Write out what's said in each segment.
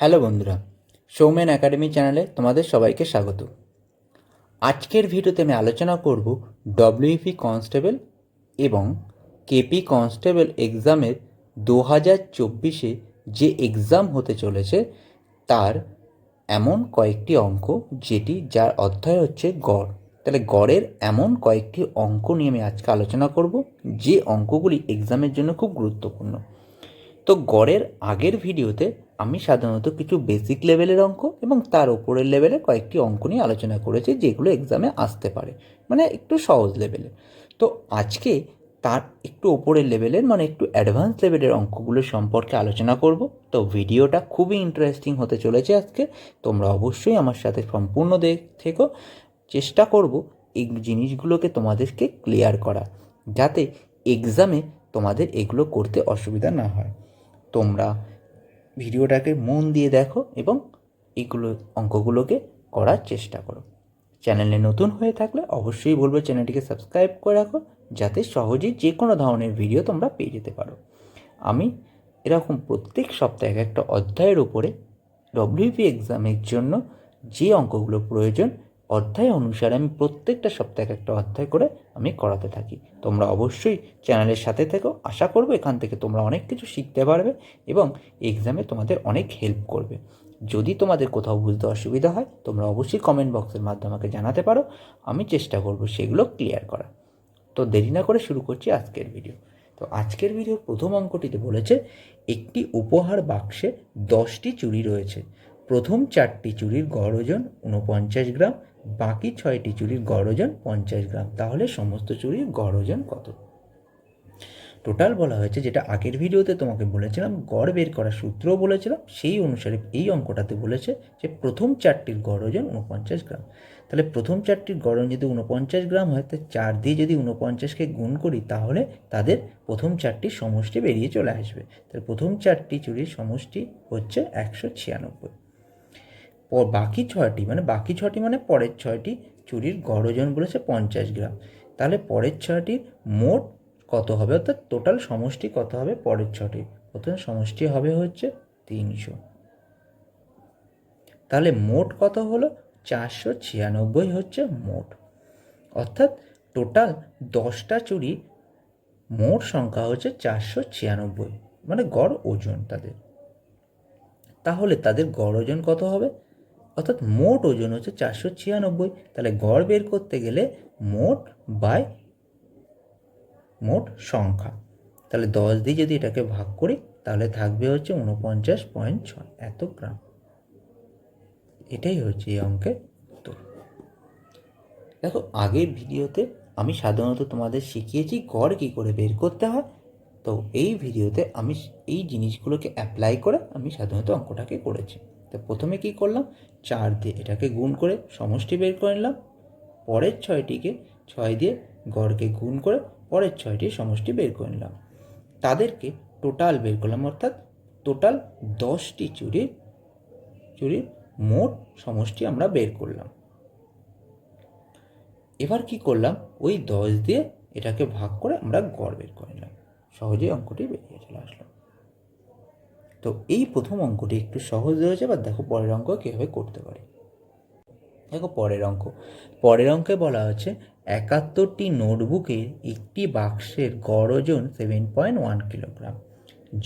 Hello বন্ধুরা, Soumen academy চ্যানেলে তোমাদের সবাইকে স্বাগত। আজকের ভিডিওতে আমি আলোচনা করব ডব্লিউপি কনস্টেবল এবং কেপি কনস্টেবল এক্সামের দু হাজার চব্বিশে যে এক্সাম হতে চলেছে, তার এমন কয়েকটি অঙ্ক যেটি যার অধ্যায় হচ্ছে গড়। তাহলে গড়ের এমন কয়েকটি অঙ্ক নিয়ে আমি আজকে আলোচনা করব, যে অঙ্কগুলি এক্সামের জন্য খুব গুরুত্বপূর্ণ। তো গড়ের আগের ভিডিওতে আমি সাধারণত কিছু বেসিক লেভেলের অঙ্ক এবং তার উপরের লেভেলে কয়েকটি অঙ্ক নিয়ে আলোচনা করেছি, যেগুলো এক্সামে আসতে পারে মানে একটু সহজ লেভেলে তো আজকে তার একটু ওপরের লেভেলের মানে একটু অ্যাডভান্স লেভেলের অঙ্কগুলো সম্পর্কে আলোচনা করব। তো ভিডিওটা খুবই ইন্টারেস্টিং হতে চলেছে আজকে। তোমরা অবশ্যই আমার সাথে সম্পূর্ণ দেখ, থেকো। চেষ্টা করব এই জিনিসগুলোকে তোমাদেরকে ক্লিয়ার করা, যাতে এক্সামে তোমাদের এগুলো করতে অসুবিধা না হয়। তোমরা ভিডিওটাকে মন দিয়ে দেখো এবং এইগুলো অঙ্কগুলোকে করার চেষ্টা করো। চ্যানেলে নতুন হয়ে থাকলে অবশ্যই বলব চ্যানেলটিকে সাবস্ক্রাইব করে রাখো, যাতে সহজেই যে কোনো ধরনের ভিডিও তোমরা পেয়ে যেতে পারো। আমি এরকম প্রত্যেক সপ্তাহে এক একটা অধ্যায়ের উপরে ডব্লিউপি এক্সামের জন্য যে অঙ্কগুলো প্রয়োজন অধ্যায় অনুসারে আমি প্রত্যেকটা সপ্তাহে এক একটা অধ্যায় করে আমি করাতে থাকি। তোমরা অবশ্যই চ্যানেলের সাথে থেকো। আশা করব এখান থেকে তোমরা অনেক কিছু শিখতে পারবে এবং এক্সামে তোমাদের অনেক হেল্প করবে। যদি তোমাদের কোথাও বুঝতে অসুবিধা হয়, তোমরা অবশ্যই কমেন্ট বক্সের মাধ্যমে আমাকে জানাতে পারো। আমি চেষ্টা করব সেগুলো ক্লিয়ার করা তো দেরি না করে শুরু করছি আজকের ভিডিও তো আজকের ভিডিওর প্রথম অঙ্কটিতে বলেছে, একটি উপহার বাক্সে দশটি চুড়ি রয়েছে। প্রথম চারটি চুরির গড় ওজন উনপঞ্চাশ গ্রাম বাকি ছয়টি চুরির গড় ওজন পঞ্চাশ গ্রাম। তাহলে সমস্ত চুরির গড় ওজন কত? টোটাল বলা হয়েছে যেটা আগের ভিডিওতে তোমাকে বলেছিলাম, গড় বের করার সূত্রও বলেছিলাম, সেই অনুসারে এই অঙ্কটাতে বলেছে যে প্রথম চারটির গড় ওজন উনপঞ্চাশ গ্রাম। তাহলে প্রথম চারটির গড় যদি উনপঞ্চাশ গ্রাম হয় তাহলে চার দিয়ে যদি উনপঞ্চাশকে গুণ করি, তাহলে তাদের প্রথম চারটির সমষ্টি বেরিয়ে চলে আসবে। তাহলে প্রথম চারটি চুরির সমষ্টি হচ্ছে একশো ছিয়ানব্বই। বাকি ছয়টি মানে বাকি ছয়টি মানে পরের ছয়টি চুরির গড় ওজন বলেছে পঞ্চাশ গ্রাম। তাহলে পরের ছয়টির মোট কত হবে? অর্থাৎ টোটাল সমষ্টি কত হবে পরের ছটি প্রথম সমষ্টি হবে হচ্ছে তিনশো। তাহলে মোট কত হলো? চারশো ছিয়ানব্বই হচ্ছে মোট। অর্থাৎ টোটাল দশটা চুরি মোট সংখ্যা হচ্ছে চারশো ছিয়ানব্বই মানে গড় ওজন তাদের। তাহলে তাদের গড় ওজন কত হবে? অর্থাৎ মোট ওজন হচ্ছে চারশো ছিয়ানব্বই। তাহলে গড় বের করতে গেলে মোট বাই, মোট সংখ্যা। তাহলে দশ দিয়ে যদি এটাকে ভাগ করি, তাহলে থাকবে হচ্ছে উনপঞ্চাশ পয়েন্ট ছয় এত গ্রাম। এটাই হচ্ছে এই অঙ্কের উত্তর। দেখো, আগের ভিডিওতে আমি সাধারণত তোমাদের শিখিয়েছি গড় কী করে বের করতে হয়। তো এই ভিডিওতে আমি এই জিনিসগুলোকে অ্যাপ্লাই করে আমি সাধারণত অঙ্কটাকে করেছি। তো প্রথমে কি করলাম? চার দিয়ে এটাকে গুণ করে সমষ্টি বের করে নিলাম। পরের ছয়টিকে ছয় দিয়ে গড়কে গুণ করে পরের ছয়টি সমষ্টি বের করে নিলাম। তাদেরকে টোটাল বের করলাম, অর্থাৎ টোটাল দশটি চুরির চুরির মোট সমষ্টি আমরা বের করলাম। এবার কি করলাম? ওই দশ দিয়ে এটাকে ভাগ করে আমরা গড় বের করে নিলাম। সহজেই অঙ্কটি বেরিয়ে চলে আসলো। তো এই প্রথম অঙ্কটি একটু সহজ রয়েছে বা দেখো পরের অঙ্ক কীভাবে করতে পারে। দেখো পরের অঙ্ক। পরের অঙ্কে বলা হচ্ছে একাত্তরটি নোটবুকের একটি বাক্সের গড় ওজন সেভেন পয়েন্ট ওয়ান কিলোগ্রাম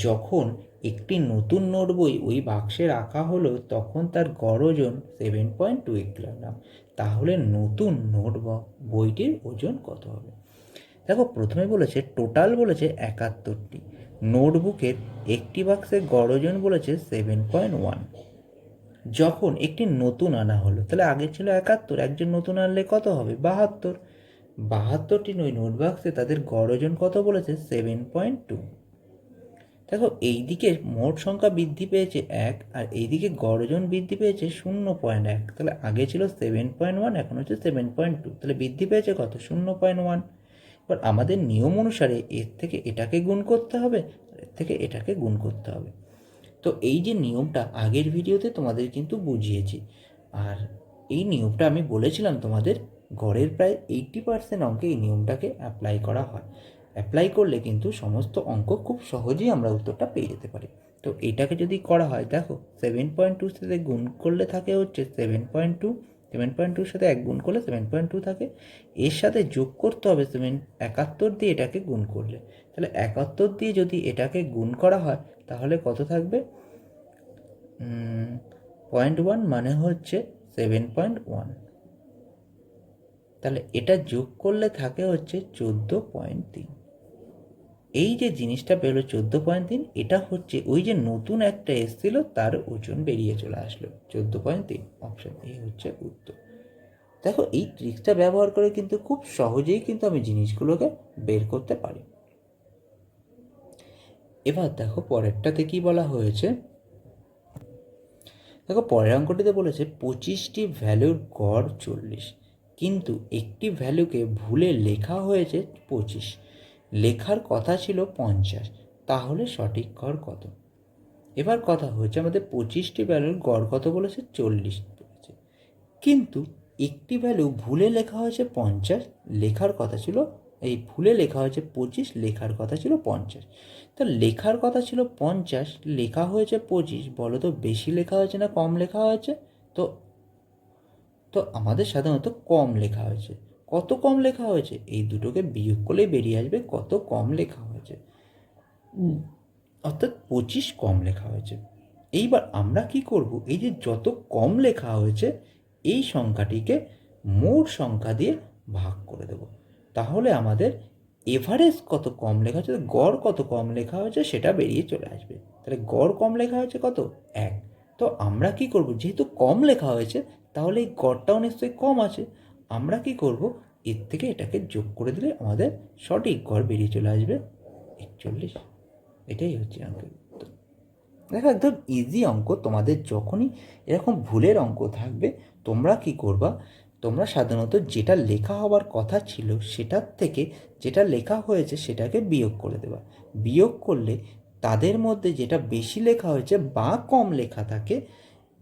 যখন একটি নতুন নোট বই ওই বাক্সে রাখা হলো, তখন তার গড় ওজন seven point two eight kilogram তাহলে নতুন নোট বইটির ওজন কত হবে? দেখো প্রথমে বলেছে টোটাল বলেছে একাত্তরটি। নোটবুকের একটি বাক্সের গড়জন বলেছে সেভেন পয়েন্ট ওয়ান। যখন একটি নতুন আনা হলো, তাহলে আগে ছিল একাত্তর, একজন নতুন আনলে কত হবে? বাহাত্তর। বাহাত্তরটি ওই নোট বাক্সে তাদের গড় ওজন কত বলেছে? Seven point two. দেখো, এইদিকে মোট সংখ্যা বৃদ্ধি পেয়েছে এক, আর এইদিকে গড় ওজন বৃদ্ধি পেয়েছে শূন্য পয়েন্ট এক। তাহলে আগে ছিল সেভেন পয়েন্ট ওয়ান, এখন হচ্ছে সেভেন পয়েন্ট টু। তাহলে বৃদ্ধি পেয়েছে কত? শূন্য পয়েন্ট ওয়ান। এবার আমাদের নিয়ম অনুসারে এর থেকে এটাকে গুণ করতে হবে এর থেকে এটাকে গুণ করতে হবে। তো এই যে নিয়মটা আগের ভিডিওতে তোমাদের কিন্তু বুঝিয়েছি। আর এই নিয়মটা আমি বলেছিলাম তোমাদের, গড়ের প্রায় এইটটি পার্সেন্ট অঙ্কে এই নিয়মটাকে অ্যাপ্লাই করা হয়। অ্যাপ্লাই করলে কিন্তু সমস্ত অঙ্ক খুব সহজেই আমরা উত্তরটা পেয়ে যেতে পারি। তো এটাকে যদি করা হয়, দেখো সেভেন পয়েন্ট টু সাথে গুণ করলে থাকে হচ্ছে seven point two seven point টুর সাথে এক গুণ করলে সেভেন পয়েন্ট টু থাকে। এর সাথে যোগ করতে হবে সেভেন একাত্তর দিয়ে এটাকে গুণ করলে। তাহলে একাত্তর দিয়ে যদি এটাকে গুণ করা হয়, তাহলে কত থাকবে? পয়েন্ট ওয়ান মানে হচ্ছে সেভেন পয়েন্ট ওয়ান তাহলে এটা যোগ করলে থাকে হচ্ছে চোদ্দ পয়েন্ট তিন। এই যে জিনিসটা পেল চোদ্দ পয়েন্ট তিন, এটা হচ্ছে ওই যে নতুন একটা এসছিল, তার ওজন বেরিয়ে চলে আসলো। চোদ্দ পয়েন্ট তিন অপশন এই হচ্ছে উত্তর। দেখো, এই ট্রিক্সটা ব্যবহার করে কিন্তু খুব সহজেই কিন্তু আমি জিনিসগুলোকে বের করতে পারি। এবার দেখো, পরেরটাতে কি বলা হয়েছে? দেখো, পরের অঙ্কটিতে বলেছে পঁচিশটি ভ্যালুর গড় চল্লিশ, কিন্তু একটি ভ্যালুকে ভুলে লেখা হয়েছে পঁচিশ। লেখার কথা ছিল পঞ্চাশ, তাহলে সঠিক গড় কত? এবার কথা হচ্ছে আমাদের পঁচিশটি ভ্যালুর গড় কত বলেছে? চল্লিশ বলেছে। কিন্তু একটি ভ্যালু ভুলে লেখা হয়েছে পঞ্চাশ, লেখার কথা ছিল, এই ভুলে লেখা হয়েছে পঁচিশ, লেখার কথা ছিল পঞ্চাশ। তো লেখার কথা ছিল পঞ্চাশ, লেখা হয়েছে পঁচিশ, বলো তো বেশি লেখা হয়েছে না কম লেখা হয়েছে? তো তো আমাদের সাধারণত কম লেখা হয়েছে। কত কম লেখা হয়েছে? এই দুটোকে বিয়োগ করলেই বেরিয়ে আসবে কত কম লেখা হয়েছে। অর্থাৎ পঁচিশ কম লেখা হয়েছে। এইবার আমরা কি করব? এই যে যত কম লেখা হয়েছে এই সংখ্যাটিকে মোট সংখ্যা দিয়ে ভাগ করে দেব। তাহলে আমাদের এভারেজ কত কম লেখা হয়েছে গড় কত কম লেখা হয়েছে সেটা বেরিয়ে চলে আসবে। তাহলে গড় কম লেখা হয়েছে কত? এক। তো আমরা কি করব? যেহেতু কম লেখা হয়েছে তাহলে এই গড়টাও নিশ্চয়ই কম আছে। আমরা কি করব? এর থেকে এটাকে যোগ করে দিলে আমাদের সঠিক গড় বেরিয়ে চলে আসবে একচল্লিশ। এটাই হচ্ছে অঙ্কের উত্তর। দেখো, একদম ইজি অঙ্ক। তোমাদের যখনই এরকম ভুলের অঙ্ক থাকবে, তোমরা কি করবা? তোমরা সাধারণত যেটা লেখা হওয়ার কথা ছিল, সেটার থেকে যেটা লেখা হয়েছে, সেটাকে বিয়োগ করে দেবা। বিয়োগ করলে তাদের মধ্যে যেটা বেশি লেখা হয়েছে বা কম লেখা থাকে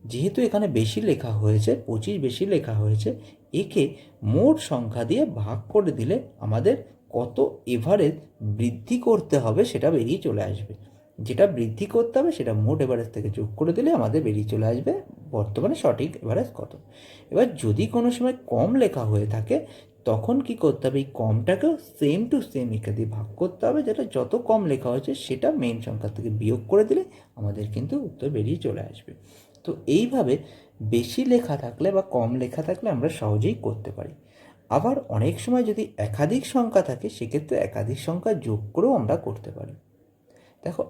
যেহেতু এখানে বেশি লেখা হয়েছে, পঁচিশ বেশি লেখা হয়েছে, একে মোট সংখ্যা দিয়ে ভাগ করে দিলে আমাদের কত এভারেজ বৃদ্ধি করতে হবে সেটা বেরিয়ে চলে আসবে। যেটা বৃদ্ধি করতে হবে সেটা মোট এভারেজ থেকে যোগ করে দিলে আমাদের বেরিয়ে চলে আসবে বর্তমানে সঠিক এভারেজ কত। এবার যদি কোনো সময় কম লেখা হয়ে থাকে, তখন কি করতে হবে? এই কমটাকেও সেম টু সেম দিয়ে ভাগ করতে হবে, যেটা যত কম লেখা হয়েছে সেটা মেন সংখ্যা থেকে বিয়োগ করে দিলে আমাদের কিন্তু উত্তর বেরিয়ে চলে আসবে। তো এইভাবে বেশি লেখা থাকলে বা কম লেখা থাকলে আমরা সহজেই করতে পারি। আবার অনেক সময় যদি একাধিক সংখ্যা থাকে, সেক্ষেত্রে একাধিক সংখ্যা যোগ করেও আমরা করতে পারি। দেখো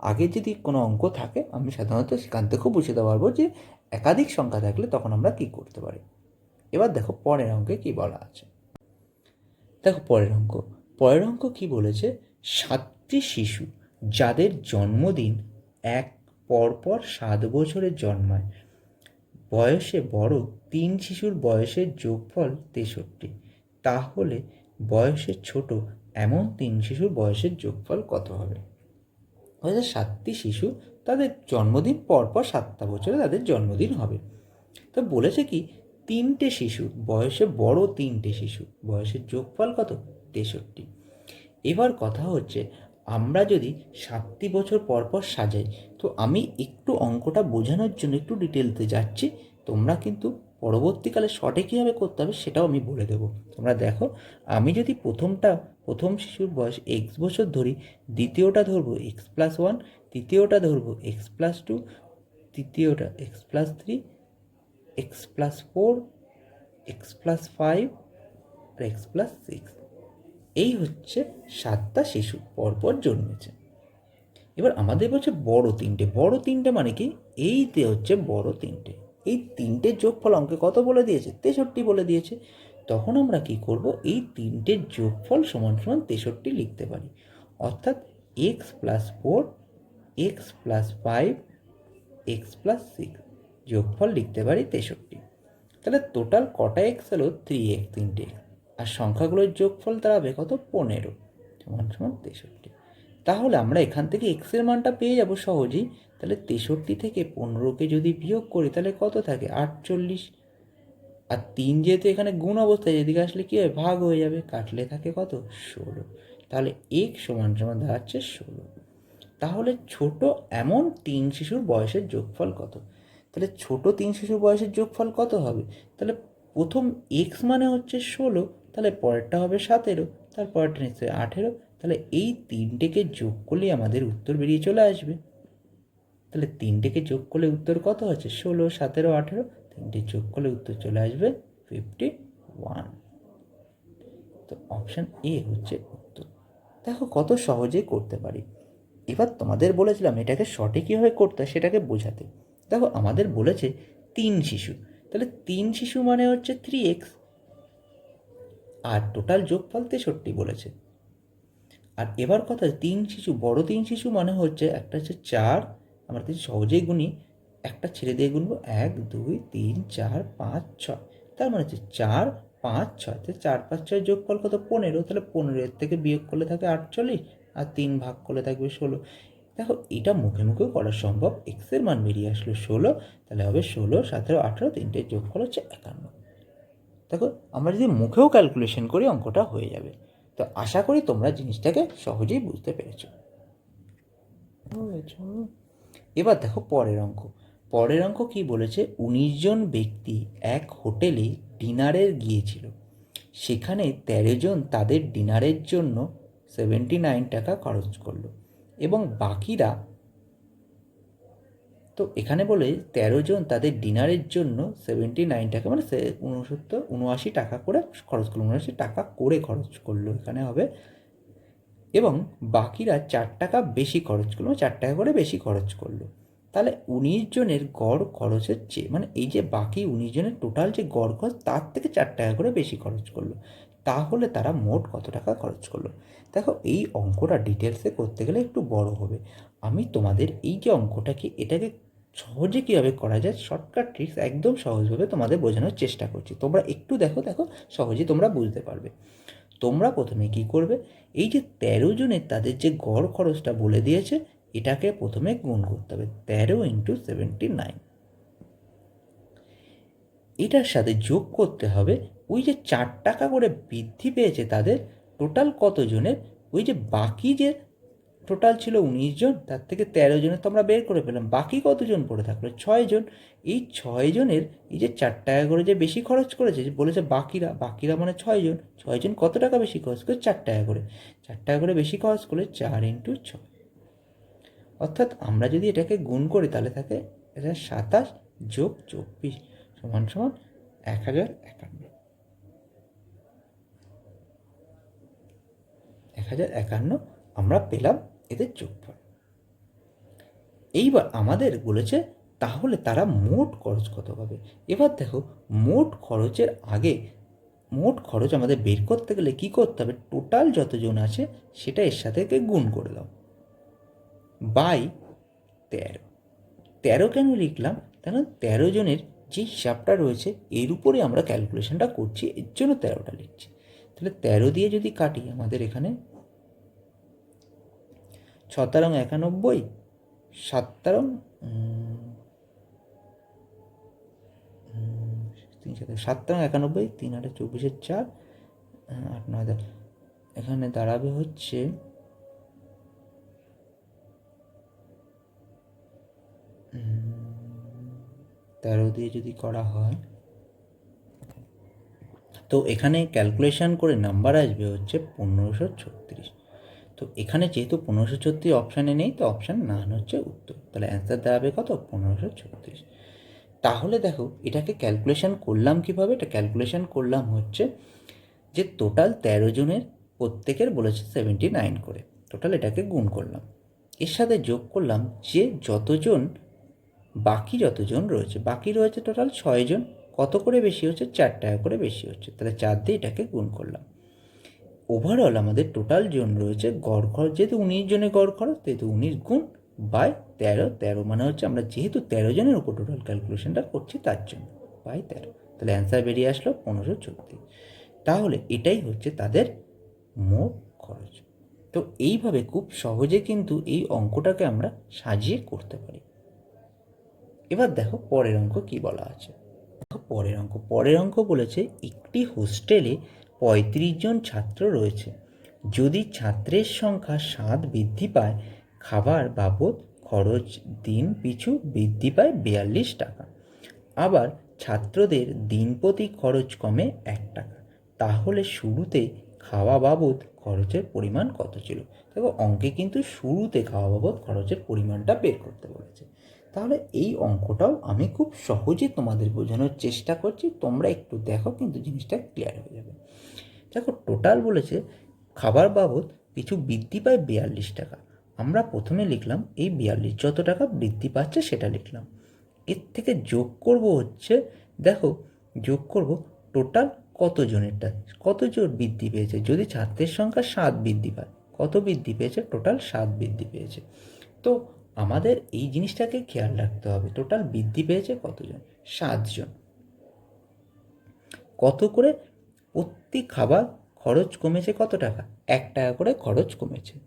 আগে যদি কোনো অঙ্ক থাকে, আমি সাধারণত সেখান থেকেও বুঝে দিতে পারব যে একাধিক সংখ্যা থাকলে তখন আমরা কি করতে পারি। এবার দেখো, পরের অঙ্কে কি বলা আছে? দেখো, পরের অঙ্ক। পরের অঙ্ক কি বলেছে? সাতটি শিশু যাদের জন্মদিন এক পরপর সাত বছরে জন্মায়। বয়সে বড় তিন শিশুর বয়সের যোগফল তেষট্টি। তাহলে বয়সে ছোট এমন তিন শিশুর বয়সের যোগফল কত হবে? হচ্ছে সাতটি শিশু তাদের জন্মদিন পরপর সাতটা বছরে তাদের জন্মদিন হবে। তো বলেছে কি, তিনটে শিশু, বয়সে বড় তিনটে শিশু, বয়সের যোগফল কত? তেষট্টি। এবার কথা হচ্ছে আমরা যদি সাতটি বছর পর পর সাজাই, তো আমি একটু অঙ্কটা বোঝানোর জন্য একটু ডিটেলতে যাচ্ছি। তোমরা কিন্তু পরবর্তীকালে শর্টে কীভাবে করতে হবে সেটাও আমি বলে দেবো। তোমরা দেখো, আমি যদি প্রথমটা, প্রথম শিশুর বয়স এক্স বছর ধরি, দ্বিতীয়টা ধরবো এক্স প্লাস ওয়ান তৃতীয়টা ধরবো x plus two তৃতীয়টা x plus three x plus four x plus five আর এক্স প্লাস সিক্স এই হচ্ছে সাতটা শিশু পরপর জন্মেছে। এবার আমাদের বলছে বড় তিনটে। বড় তিনটে মানে কি? এইতে হচ্ছে বড় তিনটে। এই তিনটে যোগফল অঙ্কে কত বলে দিয়েছে? তেষট্টি বলে দিয়েছে। তখন আমরা কি করব? এই তিনটের যোগফল সমান সমান তেষট্টি লিখতে পারি। অর্থাৎ x plus four x plus five x plus six যোগফল লিখতে পারি তেষট্টি। তাহলে টোটাল কটা এক্স হলো থ্রি এক্স তিনটে আর সংখ্যাগুলোর যোগফল দাঁড়াবে কত? পনেরো। সমান সমান তেষট্টি। তাহলে আমরা এখান থেকে এক্সের মানটা পেয়ে যাব সহজেই। তাহলে তেষট্টি থেকে পনেরোকে যদি বিয়োগ করি, তাহলে কত থাকে? আটচল্লিশ। আর তিন যেহেতু এখানে গুণ অবস্থায় এদিকে আসলে কী হয় ভাগ হয়ে যাবে। কাটলে থাকে কত? ষোলো। তাহলে এক সমান সমান দাঁড়াচ্ছে ষোলো। তাহলে ছোট এমন তিন শিশুর বয়সের যোগফল কত? তাহলে ছোট তিন শিশুর বয়সের যোগফল কত হবে? তাহলে প্রথম এক্স মানে হচ্ছে ষোলো তাহলে পরেরটা হবে সতেরো তার পরেরটা নিশ্চয়ই আঠেরো, তাহলে এই তিনটেকে যোগ করলেই আমাদের উত্তর বেরিয়ে চলে আসবে। তাহলে তিনটেকে যোগ করলে উত্তর কত হচ্ছে? ষোলো, সতেরো, আঠেরো, তিনটে যোগ করলে উত্তর চলে আসবে ফিফটি ওয়ান তো অপশান এ হচ্ছে উত্তর। দেখো কত সহজেই করতে পারি। এবার তোমাদের বলেছিলাম এটাকে সঠিক কীভাবে করতে সেটাকে বোঝাতে। দেখো আমাদের বলেছে তিন শিশু, তাহলে তিন শিশু মানে হচ্ছে থ্রি এক্স আর টোটাল যোগফল তেষট্টি বলেছে। আর এবার কথা তিন শিশু, বড় তিন শিশু মানে হচ্ছে একটা হচ্ছে চার, আমরা তো সহজেই গুনি, একটা ছেড়ে দিয়ে গুনবো এক, দুই, তিন, চার, পাঁচ, ছয়। তার মানে হচ্ছে চার, পাঁচ, ছয় তাহলে চার, পাঁচ ছয় যোগফল কত? পনেরো। তাহলে পনেরো এর থেকে বিয়োগ করলে থাকে আটচল্লিশ আর তিন ভাগ করলে থাকবে ষোলো। দেখো, এটা মুখে মুখেও করা সম্ভব। এক্সের মান বেরিয়ে আসলো ষোলো, তাহলে হবে ষোলো, সতেরো, আঠেরো তিনটে যোগফল হচ্ছে একান্ন। দেখো, আমরা যদি মুখেও ক্যালকুলেশন করি, অঙ্কটা হয়ে যাবে। তো আশা করি তোমরা জিনিসটাকে সহজেই বুঝতে পেরেছ। এবার দেখো পরের অঙ্ক। পরের অঙ্ক কি বলেছে? উনিশ জন ব্যক্তি এক হোটেলে ডিনারে গিয়েছিল। সেখানে তেরো জন তাদের ডিনারের জন্য সেভেন্টি নাইন টাকা খরচ করল। এবং বাকিরা তো এখানে বলে তেরো জন তাদের ডিনারের জন্য সেভেন্টি নাইন টাকা মানে সে উনসত্তর, উনআশি টাকা করে খরচ করল, উনআশি টাকা করে খরচ করল এখানে হবে। এবং বাকিরা চার টাকা বেশি খরচ করল মানে চার টাকা করে বেশি খরচ করল। তাহলে উনিশ জনের গড় খরচের চেয়ে মানে এই যে বাকি উনিশ জনের টোটাল যে গড় খরচ, তার থেকে চার টাকা করে বেশি খরচ করল। তাহলে তারা মোট কত টাকা খরচ করল? দেখো, এই অঙ্কটা ডিটেলসে করতে গেলে একটু বড় হবে। আমি তোমাদের এই যে অঙ্কটাকে, এটাকে সহজে কীভাবে করা যায় শর্টকাট ট্রিক্স একদম সহজভাবে তোমাদের বোঝানোর চেষ্টা করছি। তোমরা একটু দেখো দেখো, সহজেই তোমরা বুঝতে পারবে। তোমরা প্রথমে কি করবে, এই যে তেরো জনের তাদের যে গড় খরচটা বলে দিয়েছে, এটাকে প্রথমে গুণ করতে হবে, তেরো ইন্টু সেভেন্টি নাইন এটার সাথে যোগ করতে হবে, ওই যে চার টাকা করে বৃদ্ধি পেয়েছে তাদের টোটাল কতজনের? ওই যে বাকি যে টোটাল ছিল উনিশ জন, তার থেকে তেরো জনের তো আমরা বের করে পেলাম বাকি কতজন পড়ে থাকল? ছয় জন। এই ছয় জনের, এই যে চার টাকা করে যে বেশি খরচ করেছে, যে বলেছে বাকিরা বাকিরা মানে ছয় জন। ছয় জন কত টাকা বেশি খরচ করে? চার টাকা করে। চার টাকা করে বেশি খরচ করলে চার ইন্টু ছয়। অর্থাৎ আমরা যদি এটাকে গুণ করি, তাহলে থাকে এটা সাতাশ যোগ চব্বিশ সমান সমান এক হাজার একান্ন। এক হাজার একান্ন আমরা পেলাম এদের যোগফল। এইবার আমাদের বলেছে, তাহলে তারা মোট খরচ কত পাবে? এবার দেখো, মোট খরচের আগে, মোট খরচ আমাদের বের করতে গেলে কি করতে হবে? টোটাল যতজন আছে, সেটা এর সাথে গুণ করে দাও। বাই তেরো। তেরো কেন লিখলাম? কারণ তেরো জনের যে হিসাবটা রয়েছে, এর উপরে আমরা ক্যালকুলেশনটা করছি, এর জন্য তেরোটা লিখছি। তাহলে তেরো দিয়ে যদি কাটি আমাদের এখানে ছতারং একানব্বই সাততারং তিন সাত সাততারং একানব্বই, তিন আটে চব্বিশের চার, আট নয় এখানে দাঁড়াবে হচ্ছে তেরো দিয়ে যদি করা হয় তো এখানে ক্যালকুলেশান করে নাম্বার আসবে হচ্ছে পনেরোশো ছত্রিশ। তো এখানে যেহেতু পনেরোশো ছত্রিশ অপশানে নেই, তো অপশান নান হচ্ছে উত্তর। তাহলে অ্যান্সার দাঁড়াবে কত? পনেরোশো ছত্রিশ। তাহলে দেখো, এটাকে ক্যালকুলেশান করলাম কীভাবে? এটা ক্যালকুলেশান করলাম হচ্ছে যে টোটাল তেরো জনের প্রত্যেকের বলেছে সেভেন্টি নাইন করে। টোটাল এটাকে গুণ করলাম। এর সাথে যোগ করলাম যে যতজন, বাকি যতজন রয়েছে, বাকি রয়েছে টোটাল ছয়জন কত করে বেশি হচ্ছে? চার টাকা করে বেশি হচ্ছে। তাহলে চার দিয়ে এটাকে গুণ করলাম। ওভারঅল আমাদের টোটাল জন রয়েছে গড় খরচ, যেহেতু উনিশ জনের গড় খরচ যেহেতু উনিশ গুণ বাই তেরো তেরো মানে হচ্ছে আমরা যেহেতু তেরো জনের উপর টোটাল ক্যালকুলেশনটা করছি, তার জন্য বাই তেরো। তাহলে অ্যান্সার বেরিয়ে আসলো পনেরোশো চব্বিশ তাহলে এটাই হচ্ছে তাদের মোট খরচ। তো এইভাবে খুব সহজে কিন্তু এই অঙ্কটাকে আমরা সাজিয়ে করতে পারি। এবার দেখো পরের অঙ্ক কি বলা আছে। পরের অঙ্ক। পরের অঙ্ক বলেছে, একটি হোস্টেলে পঁয়ত্রিশ জন ছাত্র রয়েছে। যদি ছাত্রের সংখ্যা সাত বৃদ্ধি পায়, খাবার বাবদ খরচ দিন পিছু বৃদ্ধি পায় বিয়াল্লিশ টাকা। আবার ছাত্রদের দিন প্রতি খরচ কমে এক টাকা। তাহলে শুরুতে খাওয়া বাবদ খরচের পরিমাণ কত ছিল? দেখো, অঙ্কে কিন্তু শুরুতে খাওয়া বাবদ খরচের পরিমাণটা বের করতে বলেছে। তাহলে এই অঙ্কটাও আমি খুব সহজে তোমাদের বোঝানোর চেষ্টা করছি। তোমরা একটু দেখো কিন্তু জিনিসটা ক্লিয়ার হয়ে যাবে। দেখো টোটাল বলেছে খাবার বাবদ কিছু বৃদ্ধি পায় বিয়াল্লিশ টাকা। আমরা প্রথমে লিখলাম, এই বিয়াল্লিশ যত টাকা বৃদ্ধি পাচ্ছে সেটা লিখলাম। এর থেকে যোগ করব হচ্ছে, দেখো, যোগ করব টোটাল কতজনেরটা কতজন বৃদ্ধি পেয়েছে? যদি ছাত্রের সংখ্যা সাত বৃদ্ধি পায়, কত বৃদ্ধি পেয়েছে? টোটাল সাত বৃদ্ধি পেয়েছে। তো আমাদের এই জিনিসটাকে খেয়াল রাখতে হবে। টোটাল বৃদ্ধি পেয়েছে কতজন? সাতজন। কত করে প্রতি খাবার খরচ কমেছে কত টাকা? এক টাকা করে খরচ কমেছে।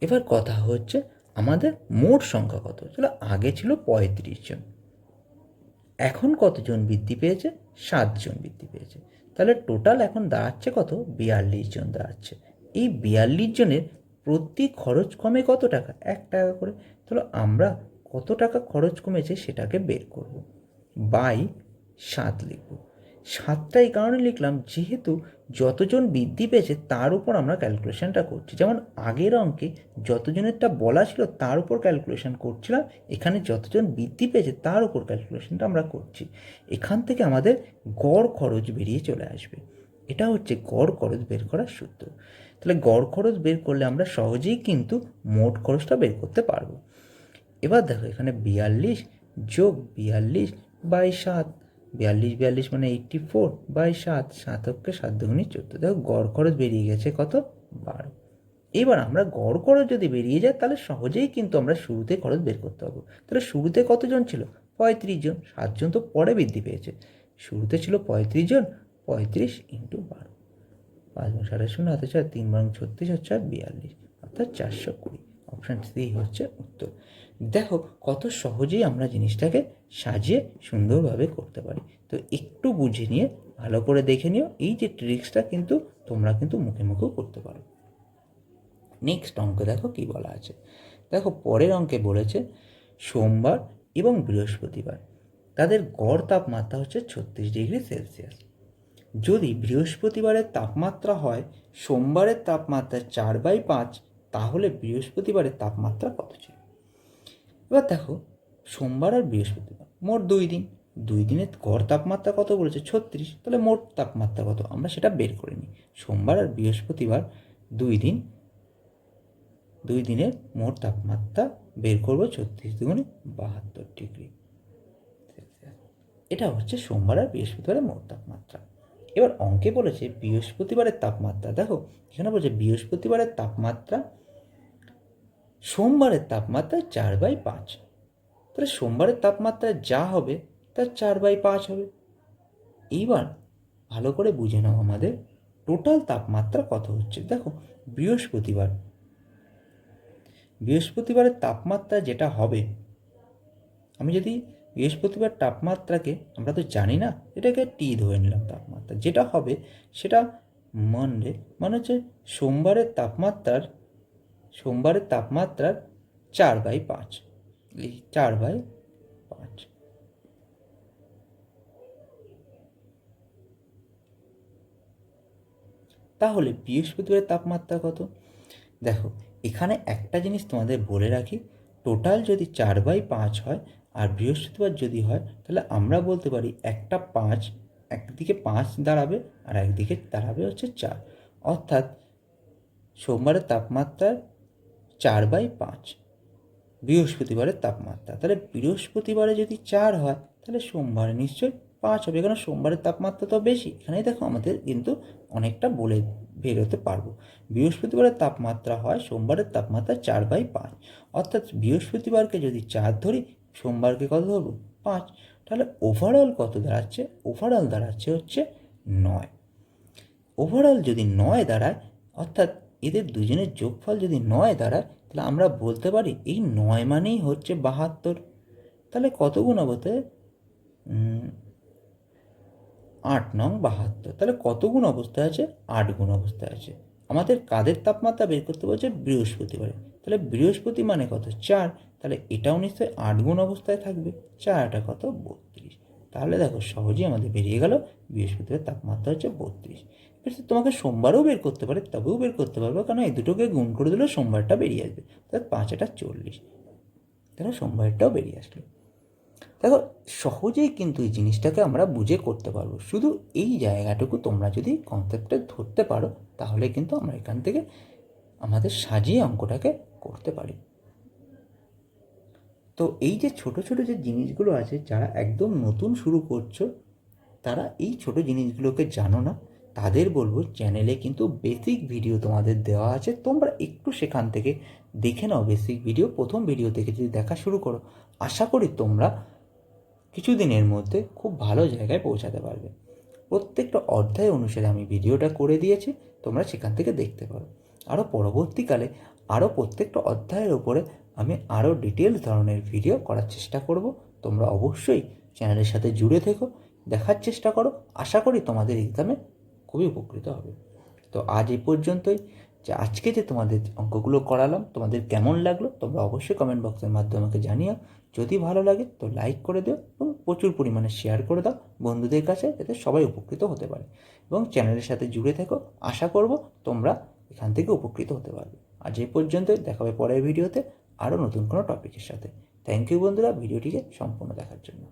এবার কথা হচ্ছে আমাদের মোট সংখ্যা কত? ছিল আগে ছিল পঁয়ত্রিশ জন। এখন কতজন বৃদ্ধি পেয়েছে? সাতজন বৃদ্ধি পেয়েছে। তাহলে টোটাল এখন দাঁড়াচ্ছে কত? বিয়াল্লিশ জন দাঁড়াচ্ছে। এই বিয়াল্লিশ জনের প্রতি খরচ কমে কত টাকা? এক টাকা করে। তাহলে আমরা কত টাকা খরচ কমেছে সেটাকে বের করব। বাই সাত লিখব। সাতটা এই কারণে লিখলাম, যেহেতু যতজন বৃদ্ধি পেয়েছে তার উপর আমরা ক্যালকুলেশনটা করছি। যেমন আগের অঙ্কে যতজনেরটা বলা ছিল তার উপর ক্যালকুলেশন করছিলাম, এখানে যতজন বৃদ্ধি পেয়েছে তার উপর ক্যালকুলেশনটা আমরা করছি। এখান থেকে আমাদের গড় খরচ বেরিয়ে চলে আসবে। এটা হচ্ছে গড় খরচ বের করার সূত্র। তাহলে গড় খরচ বের করলে আমরা সহজেই কিন্তু মোট খরচটা বের করতে পারব। এবার দেখো, এখানে বিয়াল্লিশ যোগ বিয়াল্লিশ বাই সাত, বিয়াল্লিশ বিয়াল্লিশ মানে এইটটি ফোর বাই সাত সাতককে সাত দুগুণি চোদ্দ। দেখো, গড় খরচ বেরিয়ে গেছে কত? বারো। এবার আমরা গড় খরচ যদি বেরিয়ে যায়, তাহলে সহজেই কিন্তু আমরা শুরুতে খরচ বের করতে পারব। তাহলে শুরুতে কতজন ছিল? পঁয়ত্রিশ জন। সাতজন তো পরে বৃদ্ধি পেয়েছে। শুরুতে ছিল পঁয়ত্রিশ জন, পঁয়ত্রিশ ইন্টু বারো। পাঁচ বছর সাড়ে শূন্য, হাতে চার তিন বরং ছত্রিশ আর বিয়াল্লিশ, অর্থাৎ চারশো কুড়ি। অপশান সি হচ্ছে উত্তর। দেখো, কত সহজেই আমরা জিনিসটাকে সাজিয়ে সুন্দরভাবে করতে পারি। তো একটু বুঝে নিয়ে, ভালো করে দেখে নিও, এই যে ট্রিক্সটা কিন্তু তোমরা কিন্তু মুখে মুখেও করতে পারো। নেক্সট অঙ্ক দেখো কি বলা আছে। দেখো, পরের অঙ্কে বলেছে সোমবার এবং বৃহস্পতিবার। তাদের গড় তাপমাত্রা হচ্ছে ছত্রিশ ডিগ্রি সেলসিয়াস। যদি বৃহস্পতিবারের তাপমাত্রা হয়, সোমবারের তাপমাত্রা চার বাই পাঁচ, তাহলে বৃহস্পতিবারের তাপমাত্রা কত ছিল? এবার দেখো, সোমবার আর বৃহস্পতিবার, মোট দুই দিন। দুই দিনের গড় তাপমাত্রা কত বলেছে? ছত্রিশ। তাহলে মোট তাপমাত্রা কত? আমরা সেটা বের করে নিই। সোমবার আর বৃহস্পতিবার দুই দিন, দুই দিনের মোট তাপমাত্রা বের করব ছত্রিশ দুগুণে বাহাত্তর ডিগ্রি। এটা হচ্ছে সোমবার আর বৃহস্পতিবারের মোট তাপমাত্রা। এবার অঙ্কে বলেছে বৃহস্পতিবারের তাপমাত্রা। দেখো, এখানে বলছে বৃহস্পতিবারের তাপমাত্রা, সোমবারের তাপমাত্রা চার বাই পাঁচ। তাহলে সোমবারের তাপমাত্রা যা হবে, তার চার বাই পাঁচ হবে। এইবার ভালো করে বুঝে নাও আমাদের, টোটাল তাপমাত্রা কত হচ্ছে। দেখো, বৃহস্পতিবার, বৃহস্পতিবারের তাপমাত্রা যেটা হবে, আমি যদি বৃহস্পতিবার তাপমাত্রাকে আমরা তো জানি না, এটাকে টি ধরে নিলাম তাপমাত্রা। যেটা হবে সেটা মানডে মানে হচ্ছে সোমবারের তাপমাত্রার সোমবারের তাপমাত্রার চার বাই পাঁচ। এই চার বাই পাঁচ। তাহলে বৃহস্পতিবারের তাপমাত্রা কত? দেখো, এখানে একটা জিনিস তোমাদের বলে রাখি, টোটাল যদি চার বাই পাঁচ হয় আর বৃহস্পতিবার যদি হয়, তাহলে আমরা বলতে পারি একটা পাঁচ, একদিকে পাঁচ দাঁড়াবে আর একদিকে দাঁড়াবে হচ্ছে চার। অর্থাৎ সোমবারের তাপমাত্রা চার বাই পাঁচ, বৃহস্পতিবারের তাপমাত্রা। তাহলে বৃহস্পতিবারে যদি চার হয়, তাহলে সোমবারে নিশ্চয়ই পাঁচ হবে কারণ সোমবারের তাপমাত্রা তো বেশি। এখানেই দেখো আমাদের কিন্তু অনেকটা বলে বেরোতে পারব। বৃহস্পতিবারের তাপমাত্রা হয়, সোমবারের তাপমাত্রা চার বাই পাঁচ। অর্থাৎ বৃহস্পতিবারকে যদি চার ধরি সোমবারকে কত ধরবো? পাঁচ। তাহলে ওভারঅল কত দাঁড়াচ্ছে? ওভারঅল দাঁড়াচ্ছে হচ্ছে নয়। ওভারঅল যদি নয় দাঁড়ায়, অর্থাৎ এদের দুজনের যোগফল যদি নয় দাঁড়ায়, তাহলে আমরা বলতে পারি এই নয় মানেই হচ্ছে বাহাত্তর। তাহলে কত গুণ হবে আট নং বাহাত্তর। তাহলে কত গুণ অবস্থায় আছে? আট গুণ অবস্থায় আছে। আমাদের কাদের তাপমাত্রা বের করতে বলছে? বৃহস্পতিবারে তাহলে বৃহস্পতি মানে কত? চার। তাহলে এটাও নিশ্চয়ই আট গুণ অবস্থায় থাকবে, চারটা কত? বত্রিশ। তাহলে দেখো সহজেই আমাদের বেরিয়ে গেল, বৃহস্পতিবার তাপমাত্রা হচ্ছে বত্রিশ। এবার তোমাকে সোমবারও বের করতে পারে, তবেও বের করতে পারবে কারণ এই দুটোকে গুণ করে দিলে সোমবারটা বেরিয়ে আসবে। তাহলে পাঁচ এটা চল্লিশ। তাহলে সোমবারটাও বেরিয়ে আসলো। দেখো সহজেই কিন্তু এই জিনিসটাকে আমরা বুঝে করতে পারব। শুধু এই জায়গাটুকু তোমরা যদি কনসেপ্টে ধরতে পারো, তাহলে কিন্তু আমরা এখান থেকে আমাদের সাজিয়ে অঙ্কটাকে করতে পারি। তো এই যে ছোট ছোট যে জিনিসগুলো আছে যারা একদম নতুন শুরু করছ, তারা এই ছোট জিনিসগুলোকে জানো না। তাদের বলব চ্যানেলে কিন্তু বেসিক ভিডিও তোমাদের দেওয়া আছে। তোমরা একটু সেখান থেকে দেখে নাও বেসিক ভিডিও প্রথম ভিডিও থেকে যদি দেখা শুরু করো, আশা করি তোমরা কিছুদিনের মধ্যে খুব ভালো জায়গায় পৌঁছাতে পারবে। প্রত্যেকটা অধ্যায় অনুসারে আমি ভিডিওটা করে দিয়েছি, তোমরা সেখান থেকে দেখতে পারো। আরও পরবর্তীকালে আরও প্রত্যেকটা অধ্যায়ের উপরে আমি আরও ডিটেলস ধরনের ভিডিও করার চেষ্টা করব। তোমরা অবশ্যই চ্যানেলের সাথে জুড়ে থেকো, দেখার চেষ্টা করো। আশা করি তোমাদের এক্সামে খুবই উপকৃত হবে। তো আজ এই পর্যন্তই। যে আজকে যে তোমাদের অঙ্কগুলো করালাম, তোমাদের কেমন লাগল, তোমরা অবশ্যই কমেন্ট বক্সের মাধ্যমে আমাকে জানিও। যদি ভালো লাগে, তো লাইক করে দিও এবং প্রচুর পরিমাণে শেয়ার করে দাও বন্ধুদের কাছে, যাতে সবাই উপকৃত হতে পারে। এবং চ্যানেলের সাথে জুড়ে থেকো। আশা করব তোমরা এখান থেকে উপকৃত হতে পারবে। আজ এই পর্যন্তই। দেখা হবে পরের ভিডিওতে আরও নতুন কোনো টপিকের সাথে। থ্যাংক ইউ বন্ধুরা ভিডিওটিকে সম্পূর্ণ দেখার জন্য।